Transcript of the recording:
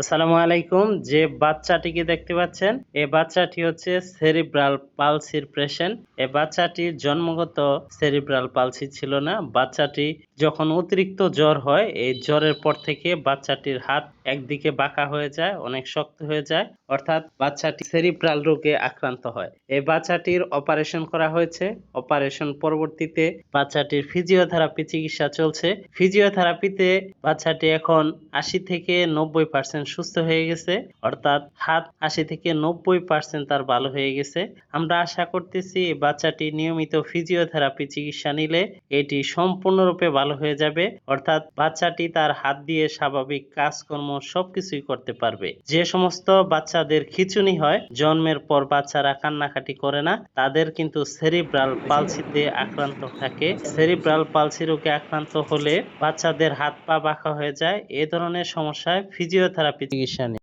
আসসালামু আলাইকুম। যে বাচ্চাটিকে দেখতে পাচ্ছেন? এই বাচ্চাটি হচ্ছে সেরিব্রাল পালসির পেশেন্ট এই বাচ্চাটির জন্মগত সেরিব্রাল পালসি ছিল না। বাচ্চাটি যখন অতিরিক্ত জ্বর হয়, এই জ্বরের পর থেকে বাচ্চাটির হাত একদিকে বাঁকা হয়ে যায়, অনেক শক্ত হয়ে যায়, অর্থাৎ বাচ্চাটি সেরিব্রাল রোগে আক্রান্ত হয়। এই বাচ্চাটির অপারেশন করা হয়েছে। অপারেশন পরবর্তীতে বাচ্চাটির ফিজিওথেরাপি চিকিৎসা চলছে। ফিজিওথেরাপিতে বাচ্চাটি এখন আশি থেকে নব্বই পার্সেন্ট সুস্থ হয়ে গেছে। অর্থাৎ হাত আশি থেকে নব্বই পার্সেন্ট তার ভালো হয়ে গেছে। আমরা আশা করতেছি বাচ্চাটি নিয়মিত ফিজিওথেরাপি চিকিৎসা নিলে এটি সম্পূর্ণরূপে ভালো হয়ে যাবে। অর্থাৎ বাচ্চাটি তার হাত দিয়ে স্বাভাবিক কাজকর্ম সবকিছুই করতে পারবে। যে সমস্ত বাচ্চাদের খিচুনি হয়, জন্মের পর বাচ্চারা কান্নাকাটি করে না, তাদের কিন্তু সেরিব্রাল পালসিতে আক্রান্ত থাকে। সেরিব্রাল পালসি রোগে আক্রান্ত হলে বাচ্চাদের হাত পা বাঁকা হয়ে যায়। এ ধরনের সমস্যায় ফিজিওথেরাপি চিকিৎসা